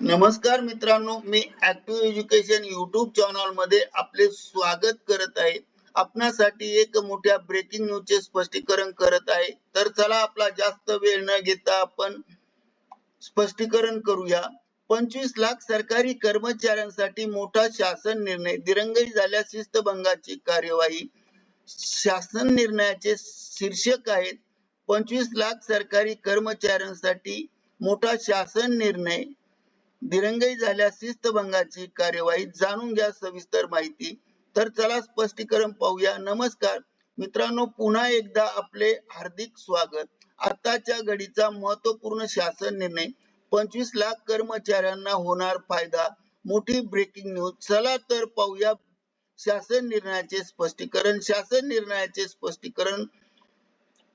नमस्कार मित्रांनो मी ऍक्टिव्ह एज्युकेशन युट्यूब चॅनलमध्ये आपले स्वागत करत आहे. आपणासाठी एक मोठ्या ब्रेकिंग न्यूजचे स्पष्टीकरण करत आहे. तर चला आपला जास्त वेळ न घेता आपण स्पष्टीकरण करूया. पंचवीस लाख सरकारी कर्मचाऱ्यांसाठी मोठा शासन निर्णय दिरंगाई झाल्यास शिस्तभंगाची कार्यवाही. शासन निर्णयाचे शीर्षक आहेत पंचवीस लाख सरकारी कर्मचाऱ्यांसाठी मोठा शासन निर्णय दिरंगाई झाल्यास शिस्तभंगाची कार्यवाही जाणून घ्या सविस्तर माहिती. तर चला स्पष्टीकरण पाहूया. नमस्कार. मित्रांनो पुन्हा एकदा आपले हार्दिक स्वागत. आताच्या घडीचा महत्त्वपूर्ण शासन निर्णय पंचवीस लाख कर्मचाऱ्यांना होणार फायदा. मोठी ब्रेकिंग न्यूज चला तर पाहूया शासन निर्णयाचे स्पष्टीकरण. शासन निर्णयाचे स्पष्टीकरण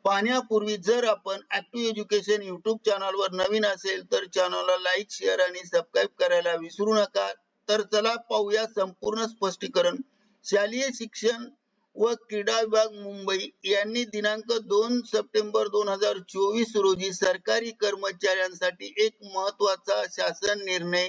पाहण्यापूर्वी जर आपण ऍक्टिव्ह एज्युकेशन युट्यूब चॅनलवर नवीन असेल तर चॅनलला लाईक शेअर आणि सबस्क्राईब करायला विसरू नका. तर चला पाहूया संपूर्ण स्पष्टीकरण. शालेय शिक्षण व क्रीडा विभाग मुंबई यांनी दिनांक दोन सप्टेंबर दोन हजार चोवीस रोजी सरकारी कर्मचाऱ्यांसाठी एक महत्त्वाचा शासन निर्णय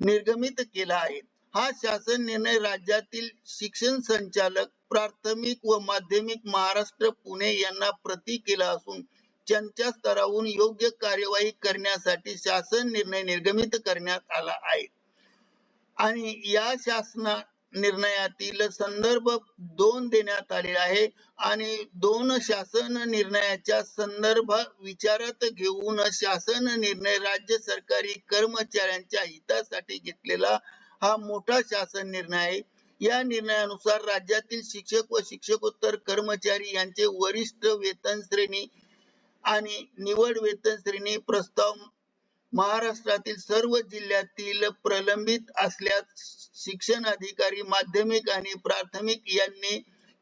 निर्गमित केला आहे. हा शासन निर्णय राज्यातील शिक्षण संचालक प्राथमिक व माध्यमिक महाराष्ट्र पुणे यांना प्रती केला असून त्यांच्या स्तरावरून योग्य कार्यवाही करण्यासाठी शासन निर्णय निर्गमित करण्यात आला आहे. आणि या शासना निर्णयातील संदर्भ दोन देण्यात आले आहे आणि दोन शासन निर्णयाच्या संदर्भ विचारात घेऊन शासन निर्णय राज्य सरकारी कर्मचाऱ्यांच्या हितासाठी घेतलेला हा मोठा शासन निर्णय आहे. या निर्णयानुसार राज्यातील शिक्षक व शिक्षकोत्तर कर्मचारी यांचे वरिष्ठ वेतन श्रेणी आणि निवड वेतन श्रेणी प्रस्ताव महाराष्ट्रातील सर्व जिल्ह्यातील प्रलंबित असल्यास शिक्षण अधिकारी माध्यमिक आणि प्राथमिक यांनी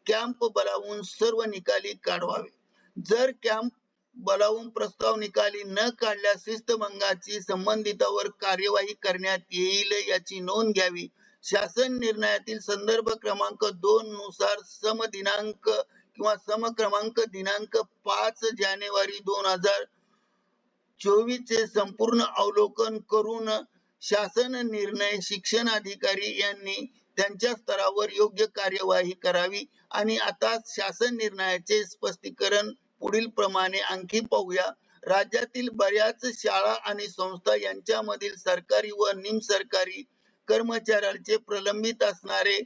कॅम्प बोलावून सर्व निकाली काढवावे. जर कॅम्प बोलावून प्रस्ताव निकाली न काढल्यास शिस्तभंगाची संबंधितावर कार्यवाही करण्यात येईल याची नोंद घ्यावी. शासन निर्णयातील संदर्भ क्रमांक दोन नुसार सम दिनांक किंवा समक्रमांक दिनांक पाच जानेवारी दोन हजार चोवीस चे संपूर्ण अवलोकन करून शासन निर्णय शिक्षण अधिकारी यांनी त्यांच्या स्तरावर योग्य कार्यवाही करावी आणि आता शासन निर्णयाचे स्पष्टीकरण पुढील प्रमाणे आणखी पाहूया. राज्यातील बऱ्याच शाळा आणि संस्था यांच्यामधील सरकारी व निमसरकारी कर्मचाऱ्यांचे प्रलंबित असणारे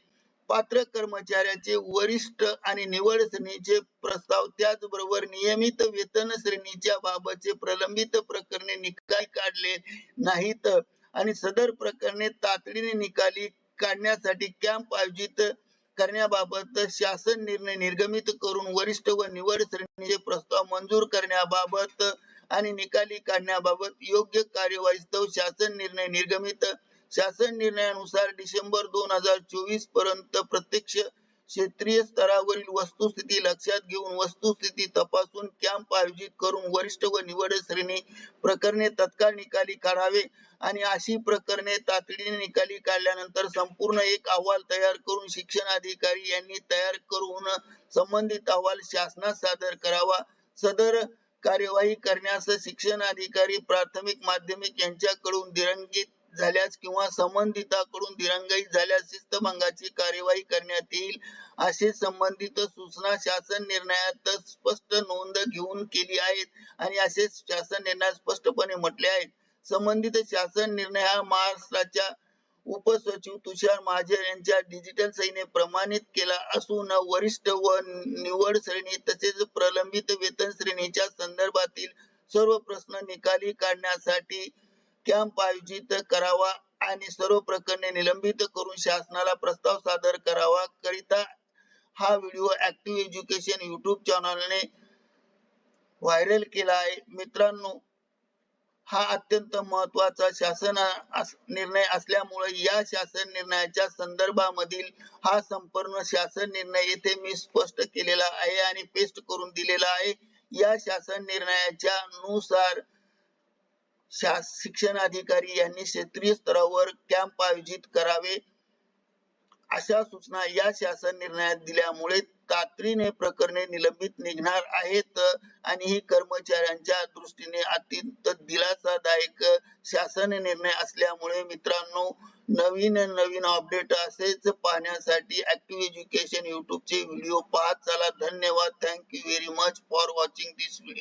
पात्र कर्मचाऱ्याचे वरिष्ठ आणि निवड श्रेणीचे प्रस्ताव त्याचबरोबर नियमित वेतन श्रेणीच्या बाबतचे प्रलंबित प्रकरणे निकाल काढले नाहीत. आणि सदर प्रकरणे तातडीने निकाली काढण्यासाठी कॅम्प आयोजित करण्याबाबत शासन निर्णय निर्गमित करून वरिष्ठ व निवड श्रेणीचे प्रस्ताव मंजूर करण्याबाबत आणि निकाली काढण्याबाबत योग्य कार्यवाही शासन निर्णय निर्गमित. शासन निर्णयानुसार डिसेंबर दोन हजार चोवीसपर्यंत प्रत्यक्ष क्षेत्रीय स्तरावरील वस्तुस्थिती लक्षात घेऊन वस्तुस्थिती तपासून कॅम्प आयोजित करून वरिष्ठ व निवड श्रेणी प्रकरणे तत्काळ निकाली काढावे आणि अशी प्रकरणे तातडीने निकाली काढल्यानंतर संपूर्ण एक अहवाल तयार करून शिक्षण अधिकारी यांनी तयार करून संबंधित अहवाल शासनास सादर करावा. सदर कार्यवाही करण्यास शिक्षण अधिकारी प्राथमिक माध्यमिक यांच्याकडून दिरंगित झाल्यास किंवा संबंधिताकडून दिरंगाई झाल्यास शिस्तभंगाची कार्यवाही करण्यात येईल असे संबंधित सूचना शासन निर्णयात स्पष्ट नोंद घेऊन केली आहेत आणि असे शासन निर्णयात स्पष्टपणे म्हटले आहेत. संबंधित शासन निर्णय हा महाराष्ट्राच्या उपसचिव तुषार महाजन यांच्या डिजिटल सहीने प्रमाणित केला असून वरिष्ठ व निवड श्रेणी तसेच प्रलंबित वेतन श्रेणीच्या संदर्भातील सर्व प्रश्न निकाली काढण्यासाठी कॅम्प आयोजित करावा आणि सर्व प्रकरणे निलंबित करून शासनाला प्रस्ताव सादर करावा करिता हा व्हिडिओ ऍक्टिव्ह एज्युकेशन युट्यूब चॅनलने व्हायरल केला आहे. मित्रांनो हा अत्यंत महत्त्वाचा शासन निर्णय असल्यामुळे या शासन निर्णयाच्या संदर्भामधील हा संपूर्ण शासन निर्णय येथे मी स्पष्ट केलेला आहे आणि पेस्ट करून दिलेला आहे. या शासन निर्णयाच्या नुसार शिक्षण अधिकारी यांनी क्षेत्रीय स्तरावर कॅम्प आयोजित करावे. अशा सूचना या शासन निर्णयात दिल्यामुळे तातडीने प्रकरणे निलंबित निघणार आहेत आणि ही कर्मचाऱ्यांच्या दृष्टीने अत्यंत दिलासादायक शासन निर्णय असल्यामुळे मित्रांनो नवीन नवीन अपडेट असेच पाहण्यासाठी ऍक्टिव्ह एज्युकेशन युट्यूबचे व्हिडिओ पाहत चला. धन्यवाद. Thank you very much for watching this video